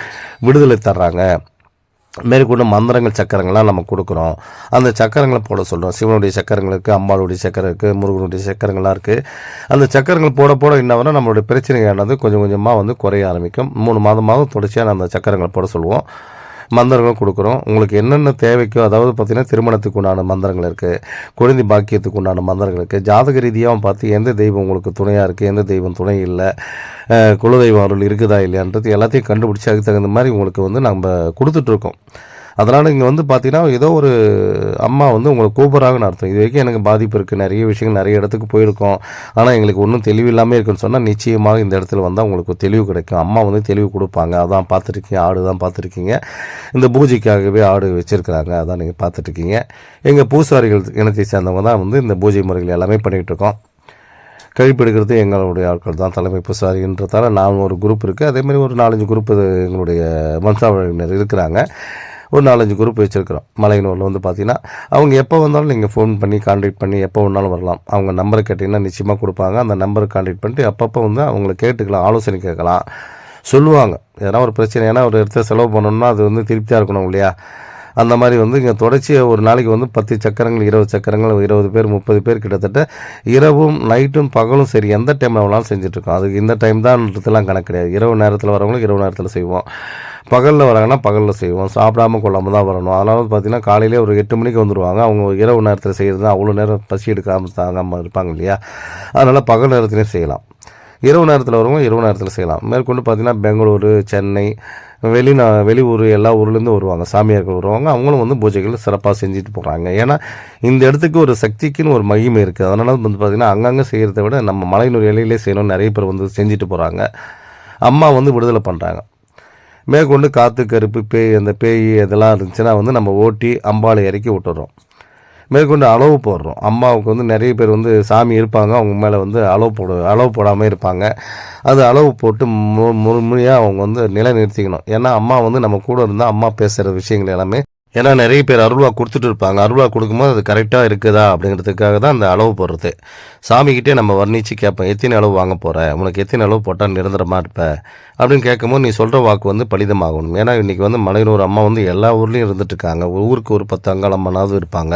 [SPEAKER 1] விடுதலை தர்றாங்க. மேற்கொண்டு மந்திரங்கள் சக்கரங்கள்லாம் நம்ம கொடுக்குறோம். அந்த சக்கரங்களை போட சொல்கிறோம் சிவனுடைய சக்கரங்கள் இருக்குது அம்பாளுடைய சக்கரம் இருக்குது முருகனுடைய சக்கரங்கள்லாம் இருக்குது அந்த சக்கரங்கள் போட போட என்ன நம்மளுடைய பிரச்சனையானது கொஞ்சம் கொஞ்சமாக வந்து குறைய ஆரம்பிக்கும். மூணு மாதமாக தொடர்ச்சியாக அந்த சக்கரங்களை போட சொல்லுவோம். மந்திரங்களும் கொடுக்குறோம். உங்களுக்கு என்னென்ன தேவைக்கோ அதாவது பார்த்திங்கன்னா திருமணத்துக்கு உண்டான மந்திரங்கள் இருக்குது குழந்தை பாக்கியத்துக்கு உண்டான மந்திரங்கள் இருக்குது ஜாதக ரீதியாகவும் பார்த்து எந்த தெய்வம் உங்களுக்கு துணையாக இருக்குது எந்த தெய்வம் துணை இல்லை குலதெய்வம் அருள் இருக்குதா இல்லையான்றது எல்லாத்தையும் கண்டுபிடிச்சி அதுக்கு தகுந்த மாதிரி உங்களுக்கு வந்து நம்ம கொடுத்துட்ருக்கோம் அதனால் இங்கே வந்து பார்த்தீங்கன்னா ஏதோ ஒரு அம்மா வந்து உங்களை கூப்பிட்றாங்கன்னு அர்த்தம். இது வரைக்கும் எனக்கு பாதிப்பு இருக்குது நிறைய விஷயங்கள் நிறைய இடத்துக்கு போயிருக்கோம். ஆனால் எங்களுக்கு ஒன்றும் தெளிவு இல்லாமல் இருக்குன்னு சொன்னால் நிச்சயமாக இந்த இடத்துல வந்தால் உங்களுக்கு தெளிவு கிடைக்கும். அம்மா வந்து தெளிவு கொடுப்பாங்க. அதான் பார்த்துருக்கீங்க. ஆடு தான் பார்த்துருக்கீங்க. இந்த பூஜைக்காகவே ஆடு வச்சுருக்கிறாங்க. அதான் நீங்கள் பார்த்துட்ருக்கீங்க எங்கள் பூசாரிகள் இனத்தை சேர்ந்தவங்க தான் வந்து இந்த பூஜை முறைகள் எல்லாமே பண்ணிகிட்டு இருக்கோம். கழிப்பெடுக்கிறது எங்களுடைய ஆட்கள் தான். தலைமை பூசாரின்றதால நான் ஒரு குரூப் இருக்குது அதேமாதிரி ஒரு நாலஞ்சு குரூப் எங்களுடைய வம்சாவளியினர் இருக்கிறாங்க. ஒரு நாலஞ்சு குரூப் வச்சுருக்கிறோம். மலையனூரில் வந்து பார்த்தீங்கன்னா அவங்க எப்போ வந்தாலும் நீங்கள் ஃபோன் பண்ணி கான்டாக்ட் பண்ணி எப்போ வேணாலும் வரலாம். அவங்க நம்பரை கேட்டிங்கன்னா நிச்சயமாக கொடுப்பாங்க. அந்த நம்பரை கான்டாக்ட் பண்ணிட்டு அப்பப்போ வந்து அவங்கள கேட்டுக்கலாம் ஆலோசனை கேட்கலாம். சொல்லுவாங்க. எதனா ஒரு பிரச்சனை ஏன்னா ஒரு இடத்த செலவு பண்ணணும்னா அது வந்து திருப்தியாக இருக்கணும் இல்லையா? அந்த மாதிரி வந்து இங்கே தொடர்ச்சியாக ஒரு நாளைக்கு வந்து பத்து சக்கரங்கள் இருபது சக்கரங்கள் இருபது பேர் முப்பது பேர் கிட்டத்தட்ட இரவும் நைட்டும் பகலும் சரி எந்த டைமில் வேணாலும் செஞ்சுட்ருக்கோம் அதுக்கு இந்த டைம் தான்ன்றதுலாம் கணக்கு கிடையாது. இரவு நேரத்தில் வரவங்களுக்கு இரவு நேரத்தில் செய்வோம். பகலில் வராங்கன்னா பகலில் செய்வோம். சாப்பிடாம கொள்ளாமல் தான் வரணும். அதனால் வந்து பார்த்திங்கன்னா காலையிலே ஒரு எட்டு மணிக்கு வந்துடுவாங்க அவங்க இரவு நேரத்தில் செய்கிறது அவ்வளோ நேரம் பசி எடுக்காமல் தாங்காமல் இருப்பாங்க இல்லையா? அதனால் பகல் நேரத்துலேயும் செய்யலாம். இரவு நேரத்தில் வரவங்க இரவு நேரத்தில் செய்யலாம். மேற்கொண்டு பார்த்தீங்கன்னா பெங்களூரு சென்னை வெளிநா வெளியூர் எல்லா ஊர்லேருந்து வருவாங்க. சாமியார்கள் வருவாங்க. அவங்களும் வந்து பூஜைகள் சிறப்பாக செஞ்சுட்டு போகிறாங்க ஏன்னா இந்த இடத்துக்கு ஒரு சக்திக்குன்னு ஒரு மகிமை இருக்குது அதனால வந்து பார்த்திங்கன்னா அங்கங்கே செய்கிறத விட நம்ம மலையினூர் இலையிலே செய்யணும்னு நிறைய பேர் வந்து செஞ்சுட்டு போகிறாங்க அம்மா வந்து விடுதலை பண்ணுறாங்க மேற்கொண்டு காற்று கருப்பு பேய் அந்த பேய் இதெல்லாம் இருந்துச்சுன்னா வந்து நம்ம ஓட்டி அம்பாளை இறக்கி விட்டுறோம். மேற்கொண்டு அளவு போடுறோம். அம்மாவுக்கு வந்து நிறைய பேர் வந்து சாமி இருப்பாங்க. அவங்க மேலே வந்து அளவு போடு அளவு போடாமல் இருப்பாங்க. அது அளவு போட்டு மு முழுமையாக அவங்க வந்து நிலை நிறுத்திக்கணும் ஏன்னா அம்மா வந்து நம்ம கூட இருந்தால் அம்மா பேசுகிற விஷயங்கள் எல்லாமே ஏன்னா நிறைய பேர் அருள்வா கொடுத்துட்டு இருப்பாங்க. அருள்வா கொடுக்கும்போது அது கரெக்டாக இருக்குதா அப்படிங்கிறதுக்காக தான் அந்த அளவு போடுறது. சாமிக்கிட்டே நம்ம வர்ணித்து கேட்போம் எத்தனை அளவு வாங்க போகிற உனக்கு எத்தனை அளவு போட்டால் நிரந்தரமாக இருப்ப? அப்படின்னு கேட்கும்போது நீ சொல்கிற வாக்கு வந்து பலிதமாகணும் ஏன்னா இன்றைக்கி வந்து மலையனூர் அம்மா வந்து எல்லா ஊர்லேயும் இருந்துட்டுருக்காங்க ஊருக்கு ஒரு பத்து அங்காளம்மனாவது இருப்பாங்க.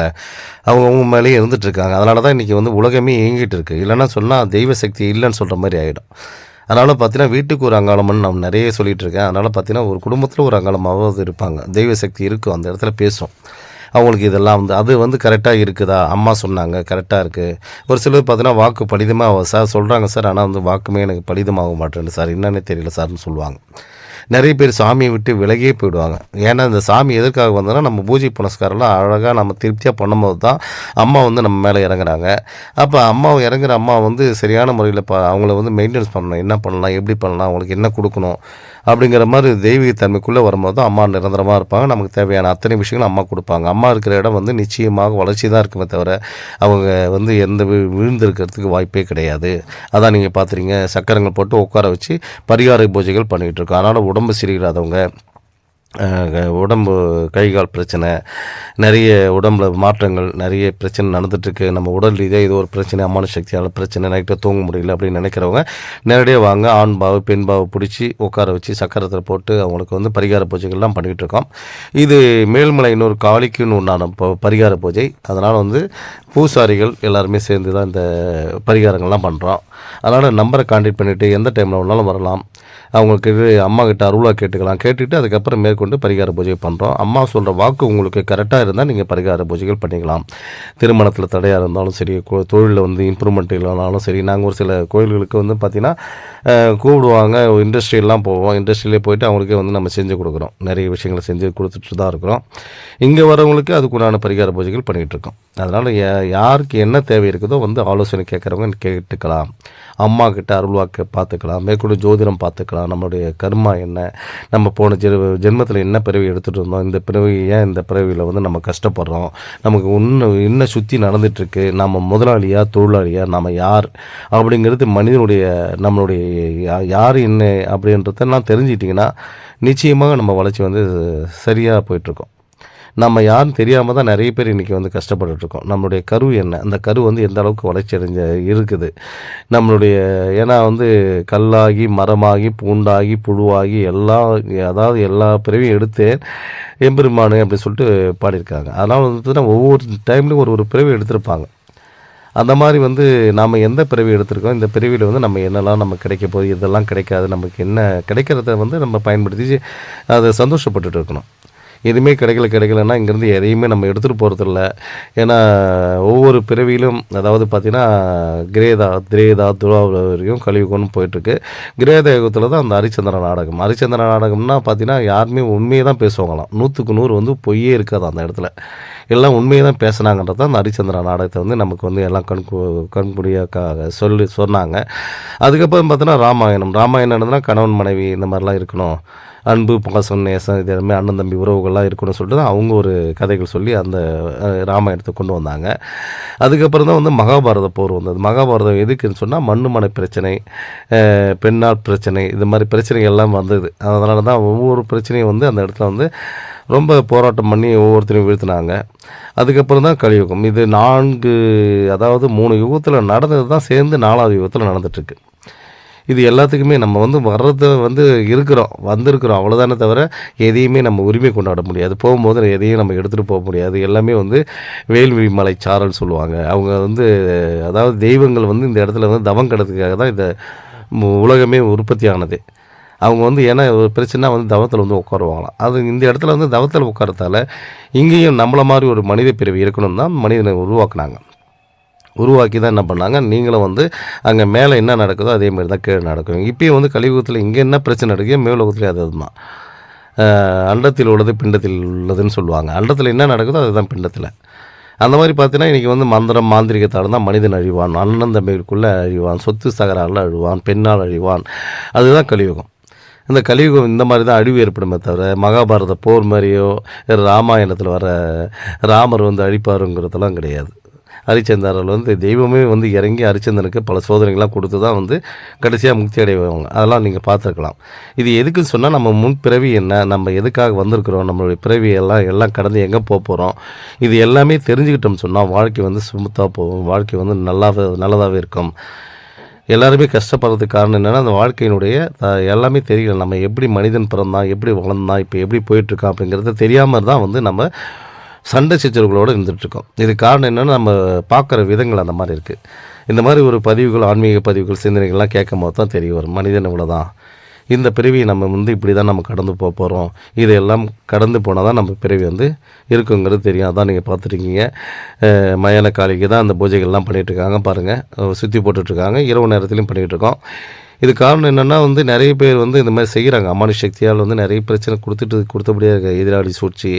[SPEAKER 1] அவங்க அவங்க மேலேயே இருந்துட்டு இருக்காங்க. அதனால தான் இன்றைக்கி வந்து உலகமே இயங்கிட்டு இருக்கு. இல்லைன்னா சொன்னால் தெய்வ சக்தி இல்லைன்னு சொல்கிற மாதிரி ஆகிடும் அதனால் பார்த்தீங்கன்னா வீட்டுக்கு ஒரு அங்காளம்னு நான் நிறைய சொல்லிகிட்டு இருக்கேன் அதனால் பார்த்தீங்கன்னா ஒரு குடும்பத்தில் ஒரு அங்காளமாவது இருப்பாங்க. தெய்வ சக்தி இருக்கும் அந்த இடத்துல பேசும் அவங்களுக்கு இதெல்லாம் வந்து அது வந்து கரெக்டாக இருக்குதா? அம்மா சொன்னாங்க கரெக்டாக இருக்குது ஒரு சிலர் பார்த்தீங்கன்னா வாக்கு பலிதமாக சார் சொல்கிறாங்க சார். ஆனால் வந்து வாக்குமே எனக்கு பலிதமாக மாட்டேன் சார். என்னன்னே தெரியல சார்னு சொல்லுவாங்க. நிறைய பேர் சாமியை விட்டு விலகியே போயிடுவாங்க. ஏன்னா இந்த சாமி எதற்காக வந்தோன்னா நம்ம பூஜை புனஸ்காரம்லாம் அழகாக நம்ம திருப்தியாக பண்ணும்போது தான் அம்மா வந்து நம்ம மேலே இறங்குறாங்க. அப்போ அம்மா இறங்குற அம்மா வந்து சரியான முறையில் ப அவங்கள வந்து மெயின்டெனன்ஸ் பண்ணணும். என்ன பண்ணலாம்? எப்படி பண்ணலாம்? அவங்களுக்கு என்ன கொடுக்கணும்? அப்படிங்கிற மாதிரி தெய்வீக தன்மைக்குள்ளே வரும்போது தான் அம்மா நிரந்தரமாக இருப்பாங்க. நமக்கு தேவையான அத்தனை விஷயங்களும் அம்மா கொடுப்பாங்க. அம்மா இருக்கிற இடம் வந்து நிச்சயமாக வளர்ச்சி தான் இருக்குமே தவிர அவங்க வந்து எந்த விழுந்திருக்கிறதுக்கு வாய்ப்பே கிடையாது. அதான் நீங்கள் பார்த்துறீங்க சக்கரங்கள் போட்டு உட்கார வச்சு பரிகார பூஜைகள் பண்ணிகிட்டு இருக்கோம். அதனால் உடம்பு சரியில்லாதவங்க உடம்பு கை கால் பிரச்சனை நிறைய உடம்புல மாற்றங்கள் நிறைய பிரச்சனை நடந்துட்டுருக்கு. நம்ம உடல் ரீதியாக இது ஒரு பிரச்சனை அம்மான சக்தியால் பிரச்சனை நைட்டாக தூங்க முடியல அப்படின்னு நினைக்கிறவங்க நேரடியாக வாங்க. ஆண் பாவு பெண் பாவு பிடிச்சி உட்கார வச்சு சக்கரத்தில் போட்டு அவங்களுக்கு வந்து பரிகார பூஜைகள்லாம் பண்ணிகிட்டு இருக்கோம். இது மேல்மலை இன்னொரு காளிக்குன்னு உண்டான ப- பரிகார பூஜை. அதனால் வந்து பூசாரிகள் எல்லாருமே சேர்ந்து தான் இந்த பரிகாரங்கள்லாம் பண்ணுறோம் அதனால் நம்பரை கான்டாக்ட் பண்ணிவிட்டு எந்த டைமில் வேணாலும் வரலாம். அவங்களுக்கு இது அம்மா கிட்ட அருளாக கேட்டுக்கலாம். கேட்டுட்டு அதுக்கப்புறம் மேற்கொண்டு பரிகார பூஜை பண்ணுறோம் அம்மா சொல்கிற வாக்கு உங்களுக்கு கரெக்டாக இருந்தால் நீங்கள் பரிகார பூஜைகள் பண்ணிக்கலாம். திருமணத்தில் தடையாக இருந்தாலும் சரி கோ- தொழிலில் வந்து இம்ப்ரூவ்மெண்ட் இல்லைனாலும் சரி நாங்கள் ஒரு சில கோயில்களுக்கு வந்து பார்த்திங்கன்னா கூப்பிடுவாங்க. இண்டஸ்ட்ரியெல்லாம் போவோம். இண்டஸ்ட்ரியிலே போயிட்டு அவங்களுக்கே வந்து நம்ம செஞ்சு கொடுக்குறோம். நிறைய விஷயங்களை செஞ்சு கொடுத்துட்டு தான் இருக்கிறோம். இங்கே வரவங்களுக்கு அதுக்குண்டான பரிகார பூஜைகள் பண்ணிகிட்டு இருக்கோம். அதனால் யாருக்கு என்ன தேவை இருக்குதோ வந்து ஆலோசனை கேட்குறவங்க கேட்டுக்கலாம். அம்மா கிட்ட அருள்வாக்க பார்த்துக்கலாம் மேற்கொண்டு ஜோதிடம் பார்த்துக்கலாம் நம்மளுடைய கர்மா என்ன நம்ம போன ஜெ ஜென்மத்தில் என்ன பிறவி எடுத்துகிட்டு இருந்தோம் இந்த பிறவி ஏன் இந்த பிறவியில் வந்து நம்ம கஷ்டப்படுறோம் நமக்கு இன்னும் என்ன சுற்றி நடந்துகிட்ருக்கு நம்ம முதலாளியாக தொழிலாளியாக நம்ம யார் அப்படிங்கிறது மனிதனுடைய நம்மளுடைய யார் என்ன அப்படின்றதெல்லாம் தெரிஞ்சிட்டிங்கன்னா நிச்சயமாக நம்ம வளர்ச்சி வந்து சரியாக போயிட்டுருக்கோம். நம்ம யாருன்னு தெரியாமல் தான் நிறைய பேர் இன்றைக்கி வந்து கஷ்டப்பட்டுருக்கோம் இருக்கோம் நம்மளுடைய கரு என்ன? அந்த கரு வந்து எந்த அளவுக்கு வளர்ச்சி அடைஞ்ச இருக்குது? நம்மளுடைய ஏன்னா வந்து கல்லாகி மரமாகி பூண்டாகி புழுவாகி எல்லா அதாவது எல்லா பிறவியும் எடுத்து எம்பெருமானு அப்படின்னு சொல்லிட்டு பாடியிருக்காங்க. அதனால் வந்து ஒவ்வொரு டைம்லையும் ஒரு ஒரு பிறவி எடுத்திருப்பாங்க. அந்த மாதிரி வந்து நாம் எந்த பிறவி எடுத்திருக்கோம்? இந்த பிறவியில் வந்து நம்ம என்னெல்லாம் நம்ம கிடைக்க போகுது? இதெல்லாம் கிடைக்காது. நமக்கு என்ன கிடைக்கிறத வந்து நம்ம பயன்படுத்தி அதை சந்தோஷப்பட்டுட்டு இருக்கணும். எதுவுமே கிடைக்கல கிடைக்கலன்னா இங்கேருந்து எதையுமே நம்ம எடுத்துகிட்டு போகிறதில்ல ஏன்னா ஒவ்வொரு பிறவியிலும் அதாவது பார்த்திங்கன்னா கிரேதா திரேதா துருவா வரைக்கும் கலியுகம்னு போயிட்டுருக்கு. கிரேத யுகத்தில் தான் அந்த ஹரிச்சந்திர நாடகம். ஹரிச்சந்திர நாடகம்னா பார்த்திங்கன்னா யாருமே உண்மையை தான் பேசுவாங்களாம். நூற்றுக்கு நூறு வந்து பொய்யே இருக்காது அந்த இடத்துல. எல்லாம் உண்மையை தான் பேசுனாங்கன்றது அந்த ஹரிச்சந்திரா நாடகத்தை வந்து நமக்கு வந்து எல்லாம் கண்கு கண்குடியாக சொல்லி சொன்னாங்க. அதுக்கப்புறம் பார்த்தீங்கன்னா ராமாயணம். ராமாயணம்னா கணவன் மனைவி இந்த மாதிரிலாம் இருக்கணும். அன்பு பாசம் நேசம் இது எல்லாமே அண்ணன் தம்பி உறவுகள்லாம் இருக்கணும்னு சொல்லிட்டு தான் அவங்க ஒரு கதைகள் சொல்லி அந்த ராமாயணத்தை கொண்டு வந்தாங்க. அதுக்கப்புறம் தான் வந்து மகாபாரத போர் வந்தது. மகாபாரதம் எதுக்குன்னு சொன்னால் மண்ணு மனை பிரச்சனை பெண்ணால் பிரச்சனை இது மாதிரி பிரச்சனைகள் எல்லாம் வந்தது. அதனால தான் ஒவ்வொரு பிரச்சனையும் வந்து அந்த இடத்துல வந்து ரொம்ப போராட்டம் பண்ணி ஒவ்வொருத்தரையும் வீழ்த்தினாங்க. அதுக்கப்புறம் தான் கலியுகம். இது நான்கு அதாவது மூணு யுகத்தில் நடந்தது தான் சேர்ந்து நாலாவது யுகத்தில் நடந்துட்டுருக்கு. இது எல்லாத்துக்குமே நம்ம வந்து வர்றது வந்து இருக்கிறோம் வந்திருக்கிறோம் அவ்வளோதானே தவிர எதையுமே நம்ம உரிமை கொண்டாட முடியாது. போகும்போது எதையும் நம்ம எடுத்துகிட்டு போக முடியாது. எல்லாமே வந்து வேல்வி மலை சாரல் சொல்லுவாங்க. அவங்க வந்து அதாவது தெய்வங்கள் வந்து இந்த இடத்துல வந்து தவம் கிடத்துக்காக தான் இந்த மு- உலகமே உற்பத்தி ஆனது அவங்க வந்து ஏன்னா ஒரு பிரச்சனை வந்து தவத்தில் வந்து உட்காருவாங்களாம். அது இந்த இடத்துல வந்து தவத்தில் உட்காரத்தால இங்கேயும் நம்மளை மாதிரி ஒரு மனித பிரிவு இருக்கணும் தான் மனிதனை உருவாக்குனாங்க. உருவாக்கி தான் என்ன பண்ணாங்க? நீங்களும் வந்து அங்கே மேலே என்ன நடக்குதோ அதே மாதிரி தான் கீழே நடக்கும். இப்பயும் வந்து கலியுகத்தில் இங்கே என்ன பிரச்சனை நடக்குதோ மேலோகத்துலேயும் அது தான் அண்டத்தில் உள்ளது பிண்டத்தில் உள்ளதுன்னு சொல்லுவாங்க. அண்டத்தில் என்ன நடக்குதோ அதுதான் பிண்டத்தில். அந்த மாதிரி பார்த்தீங்கன்னா இன்றைக்கி வந்து மந்திரம் மாந்திரிகத்தால் தான் மனிதன் அழிவான். அண்ணன் தம்பிகளுக்குள்ளே அழிவான். சொத்து சகரால் அழிவான். பெண்ணால் அழிவான். அதுதான் கலியுகம். இந்த கலியுகம் இந்த மாதிரி தான் அழிவு ஏற்படுமே தவிர மகாபாரத போர் மாதிரியோ ராமாயணத்தில் வர ராமர் வந்து அழிப்பாருங்கிறதெல்லாம் கிடையாது. ஹரிச்சந்திரல் வந்து தெய்வமே வந்து இறங்கி ஹரிச்சந்திரனுக்கு பல சோதனைகள்லாம் கொடுத்து தான் வந்து கடைசியாக முக்தி அடைவாங்க. அதெல்லாம் நீங்கள் பார்த்துருக்கலாம். இது எதுக்குன்னு சொன்னால் நம்ம முன் பிறவி என்ன நம்ம எதுக்காக வந்திருக்கிறோம் நம்மளுடைய பிறவி எல்லாம் எல்லாம் கடந்து எங்கே போக போகிறோம் இது எல்லாமே தெரிஞ்சுக்கிட்டோம்னு சொன்னால் வாழ்க்கை வந்து சுமத்தாக போகும் வாழ்க்கை வந்து நல்லாவே நல்லதாகவே இருக்கும். எல்லாருமே கஷ்டப்படுறதுக்கு காரணம் என்னென்னா அந்த வாழ்க்கையினுடைய எல்லாமே தெரியல. நம்ம எப்படி மனிதன் பிறந்தான் எப்படி வளர்ந்தான் இப்போ எப்படி போயிட்டுருக்கான் அப்படிங்கிறது தெரியாமல் தான் வந்து நம்ம சண்டை சச்சரவுகளோடு இருந்துகிட்ருக்கோம் இது காரணம் என்னென்னா நம்ம பார்க்குற விதங்கள் அந்த மாதிரி இருக்குது இந்த மாதிரி ஒரு பதிவுகள் ஆன்மீக பதிவுகள் சிந்தனைகள்லாம் கேட்கும் போது தான் தெரிய வரும். மனிதன் இவ்வளோதான் இந்த பிறவியை நம்ம வந்து இப்படி தான் நம்ம கடந்து போக போகிறோம் இதையெல்லாம் கடந்து போனால் தான் நம்ம பிறவி வந்து இருக்குங்கிறது தெரியும். அதான் நீங்கள் பார்த்துருக்கீங்க. மயான காளிக்கு தான் அந்த பூஜைகள்லாம் பண்ணிகிட்டு இருக்காங்க பாருங்கள் சுற்றி போட்டுட்ருக்காங்க இரவு நேரத்துலையும் பண்ணிகிட்ருக்கோம் இது காரணம் என்னென்னா வந்து நிறைய பேர் வந்து இந்த மாதிரி செய்கிறாங்க அம்மானி சக்தியால் வந்து நிறைய பிரச்சனை கொடுத்துட்டு கொடுத்தபடியே இருக்க எதிராளி சூழ்ச்சி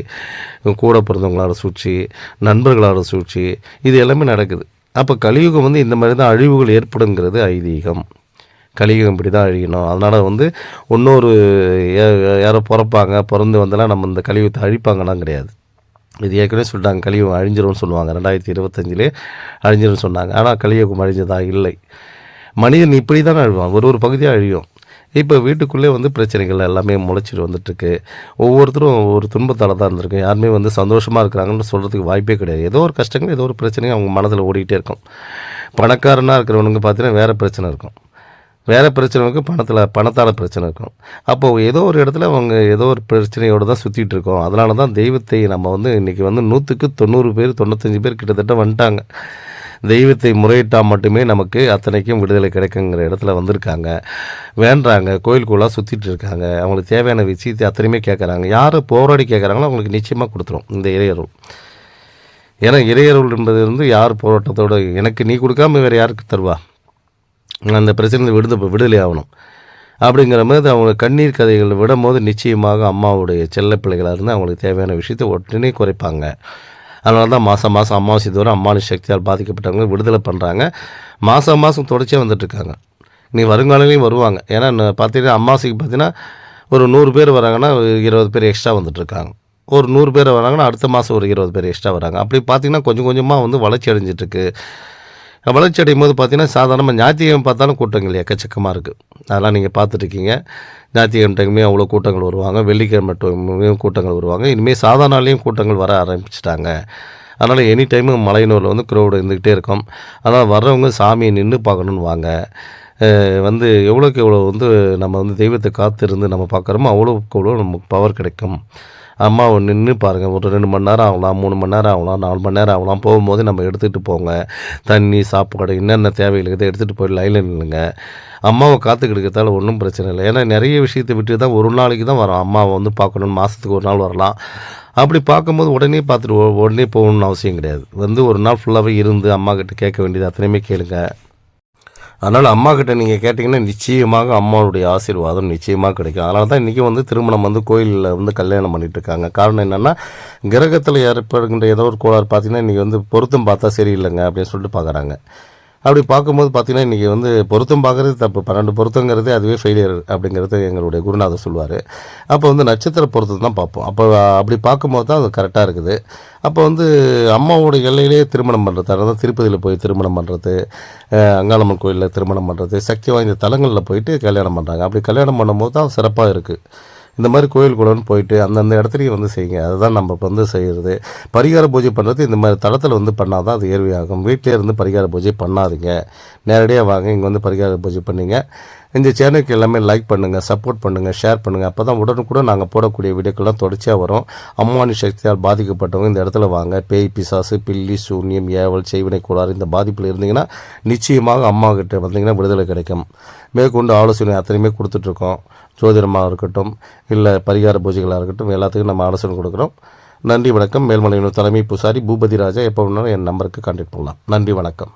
[SPEAKER 1] கூட பிறந்தவங்களால சூழ்ச்சி நண்பர்களால் சூழ்ச்சி இது எல்லாமே நடக்குது. அப்போ கலியுகம் வந்து இந்த மாதிரி தான் அழிவுகள் ஏற்படுங்கிறது ஐதீகம். கலியுகம் இப்படி தான் அழியணும். அதனால் வந்து இன்னொரு யாரோ பிறப்பாங்க பிறந்து வந்தெல்லாம் நம்ம இந்த கலியுகத்தை அழிப்பாங்கலாம் கிடையாது. இது ஏற்கனவே சொல்லிட்டாங்க கலியுகம் அழிஞ்சிரும்னு சொல்லுவாங்க. ரெண்டாயிரத்தி இருபத்தஞ்சிலே அழிஞ்சிரும்னு சொன்னாங்க. ஆனால் கலியுகம் அழிஞ்சதா இல்லை. மனிதன் இப்படி தான் அழிவான். ஒரு ஒரு பகுதியாக அழியும். இப்போ வீட்டுக்குள்ளே வந்து பிரச்சனைகள் எல்லாமே முளைச்சிட்டு வந்துட்டுருக்கு. ஒவ்வொருத்தரும் ஒரு துன்பத்தால் தான் இருந்திருக்கு. யாருமே வந்து சந்தோஷமாக இருக்கிறாங்கன்னு சொல்கிறதுக்கு வாய்ப்பே கிடையாது. ஏதோ ஒரு கஷ்டங்கள் ஏதோ ஒரு பிரச்சனையும் அவங்க மனதில் ஓடிக்கிட்டே இருக்கும். பணக்காரனாக இருக்கிறவனுக்கு பார்த்தீங்கன்னா வேறு பிரச்சனை இருக்கும். வேறு பிரச்சனைக்கு பணத்தில் பணத்தால் பிரச்சனை இருக்கும். அப்போது ஏதோ ஒரு இடத்துல அவங்க ஏதோ ஒரு பிரச்சனையோடு தான் சுற்றிட்டு இருக்கோம். அதனால தான் தெய்வத்தை நம்ம வந்து இன்றைக்கி வந்து நூற்றுக்கு தொண்ணூறு பேர் தொண்ணூத்தஞ்சு பேர் கிட்டத்தட்ட வந்துட்டாங்க. தெய்வத்தை முறையிட்டால் மட்டுமே நமக்கு அத்தனைக்கும் விடுதலை கிடைக்குங்கிற இடத்துல வந்திருக்காங்க. வேண்டுறாங்க கோயிலாக சுற்றிட்டு இருக்காங்க. அவங்களுக்கு தேவையான விஷயத்தை அத்தனையுமே கேட்குறாங்க யார் போராடி கேட்குறாங்களோ அவங்களுக்கு நிச்சயமாக கொடுத்துரும் இந்த இறையருள். ஏன்னா இறையருள் என்பது வந்து யார் போராட்டத்தோட எனக்கு நீ கொடுக்காம வேறு யாருக்கு தருவா? அந்த பிரச்சனை விடுத விடுதலை ஆகணும். அப்படிங்கிற மாதிரி அவங்க கண்ணீர் கதைகள் விடும்போது நிச்சயமாக அம்மாவுடைய செல்ல பிள்ளைகளாக இருந்து அவங்களுக்கு தேவையான விஷயத்தை உடனே குறைப்பாங்க. அதனால தான் மாதம் மாதம் அமாவாசை தோறும் அம்மானு சக்தியால் பாதிக்கப்பட்டவங்க விடுதலை பண்ணுறாங்க மாதம் மாதம் தொடர்ச்சியாக வந்துட்டுருக்காங்க நீ வருங்காலையும் வருவாங்க. ஏன்னா பார்த்தீங்கன்னா அம்மாவாசைக்கு பார்த்தீங்கன்னா ஒரு நூறு பேர் வராங்கன்னா இருபது பேர் எக்ஸ்ட்ரா வந்துட்டுருக்காங்க ஒரு நூறு பேர் வராங்கன்னா அடுத்த மாதம் ஒரு இருபது பேர் எக்ஸ்ட்ரா வராங்க. அப்படி பார்த்தீங்கன்னா கொஞ்சம் கொஞ்சமாக வந்து வளர்ச்சி அடைஞ்சிட்ருக்கு வளர்ச்சி அடையும் போது பார்த்தீங்கன்னா சாதாரணமாக ஞாயிற்றுக்கிழமை பார்த்தாலும் கூட்டங்கள் எக்கச்சக்கமாக இருக்குது அதெல்லாம் நீங்கள் பார்த்துட்ருக்கீங்க ஞாயிற்றுக்கிழமை டைமே அவ்வளோ கூட்டங்கள் வருவாங்க. வெள்ளிக்கிழமை டைம்லையும் கூட்டங்கள் வருவாங்க. இனிமேல் சாதாரணாலையும் கூட்டங்கள் வர ஆரம்பிச்சிட்டாங்க. அதனால் எனி டைமு மலையனூரில் வந்து க்ரௌடு இருந்துக்கிட்டே இருக்கும். அதனால் வர்றவங்க சாமியை நின்று பார்க்கணுன்னு வாங்க. வந்து எவ்வளோக்கு எவ்வளோ வந்து நம்ம வந்து தெய்வத்தை காத்திருந்து நம்ம பார்க்குறோமோ அவ்வளோக்கு அவ்வளோ நமக்கு பவர் கிடைக்கும். அம்மாவை நின்று பாருங்கள் ஒரு ரெண்டு மணி நேரம் ஆகலாம் மூணு மணி நேரம் ஆகலாம் நாலு மணி நேரம் ஆகலாம் போகும்போது நம்ம எடுத்துகிட்டு போங்க. தண்ணி சாப்பாடு என்னென்ன தேவைகள் இருக்குது எடுத்துகிட்டு போய் லைனில் நில்லுங்க. அம்மாவை காத்துக்கிடுக்கிறதால ஒன்றும் பிரச்சனை இல்லை. ஏன்னா நிறைய விஷயத்தை விட்டு தான் ஒரு நாளைக்கு தான் வரோம். அம்மாவை வந்து பார்க்கணுன்னு மாதத்துக்கு ஒரு நாள் வரலாம். அப்படி பார்க்கும்போது உடனே பார்த்துட்டு உடனே போகணும்னு அவசியம் கிடையாது. வந்து ஒரு நாள் ஃபுல்லாகவே இருந்து அம்மா கிட்ட கேட்க வேண்டியது அத்தனையுமே கேளுங்கள் அதனால் அம்மா கிட்ட நீங்கள் கேட்டிங்கன்னா நிச்சயமாக அம்மாவுடைய ஆசீர்வாதம் நிச்சயமாக கிடைக்கும். அதனால தான் இன்றைக்கி வந்து திருமணம் வந்து கோயிலில் வந்து கல்யாணம் பண்ணிகிட்டு இருக்காங்க காரணம் என்னென்னா கிரகத்தில் ஏற்படுகின்ற ஏதோ ஒரு கோளாறு பார்த்தீங்கன்னா இன்றைக்கி வந்து பொருத்தம் பார்த்தா சரியில்லைங்க அப்படின்னு சொல்லிட்டு பார்க்குறாங்க அப்படி பார்க்கும்போது பார்த்தீங்கன்னா இன்றைக்கி வந்து பொருத்தம் பார்க்குறது தப்பு. பன்னெண்டு பொருத்தங்கிறதே அதுவே ஃபெயிலியர் அப்படிங்கிறது எங்களுடைய குருநாதர் சொல்லுவார். அப்போ வந்து நட்சத்திர பொருத்தம் தான் பார்ப்போம். அப்போ அப்படி பார்க்கும்போது தான் அது கரெக்டாக இருக்குது. அப்போ வந்து அம்மாவோட எல்லையிலே திருமணம் பண்ணுறது அதாவது திருப்பதியில் போய் திருமணம் பண்ணுறது அங்காளம்மன் கோயிலில் திருமணம் பண்ணுறது சக்தி வாய்ந்த தலங்களில் போயிட்டு கல்யாணம் பண்ணுறாங்க அப்படி கல்யாணம் பண்ணும்போது தான் சிறப்பாக இருக்குது இந்த மாதிரி கோயில் குளம்னு போயிட்டு அந்தந்த இடத்துலையும் வந்து செய்யுங்க. அதுதான் நம்ம இப்போ வந்து செய்கிறது பரிகார பூஜை பண்ணுறது இந்த மாதிரி தளத்தில் வந்து பண்ணால் தான் அது ஏர்வையாகும். வீட்டிலே இருந்து பரிகார பூஜை பண்ணாதீங்க. நேரடியாக வாங்க இங்கே வந்து பரிகார பூஜை பண்ணிங்க. இந்த சேனலுக்கு எல்லாமே லைக் பண்ணுங்கள் சப்போர்ட் பண்ணுங்கள் ஷேர் பண்ணுங்கள் அப்போ தான் உடனுக்குடன் நாங்கள் போடக்கூடிய வீடியோக்கெல்லாம் தொடர்ச்சியாக வரும். அம்மானி சக்தியால் பாதிக்கப்பட்டவங்க இந்த இடத்துல வாங்க. பேய் பிசாசு பில்லி சூன்யம் ஏவல் செய்வினை கோளாறு இந்த பாதிப்பில் இருந்தீங்கன்னா நிச்சயமாக அம்மா கிட்ட வந்தீங்கன்னா விடுதலை கிடைக்கும். மேற்கொண்டு ஆலோசனை அத்தனையுமே கொடுத்துட்ருக்கோம். ஜோதிடமாக இருக்கட்டும் இல்லை பரிகார பூஜைகளாக இருக்கட்டும் எல்லாத்துக்கும் நம்ம ஆலோசனை கொடுக்குறோம். நன்றி வணக்கம். மேல்மலையினர் தலைமை பூசாரி பூபதி ராஜா. எப்போ வேணாலும் என் நம்பருக்கு கான்டாக்ட் பண்ணலாம். நன்றி வணக்கம்.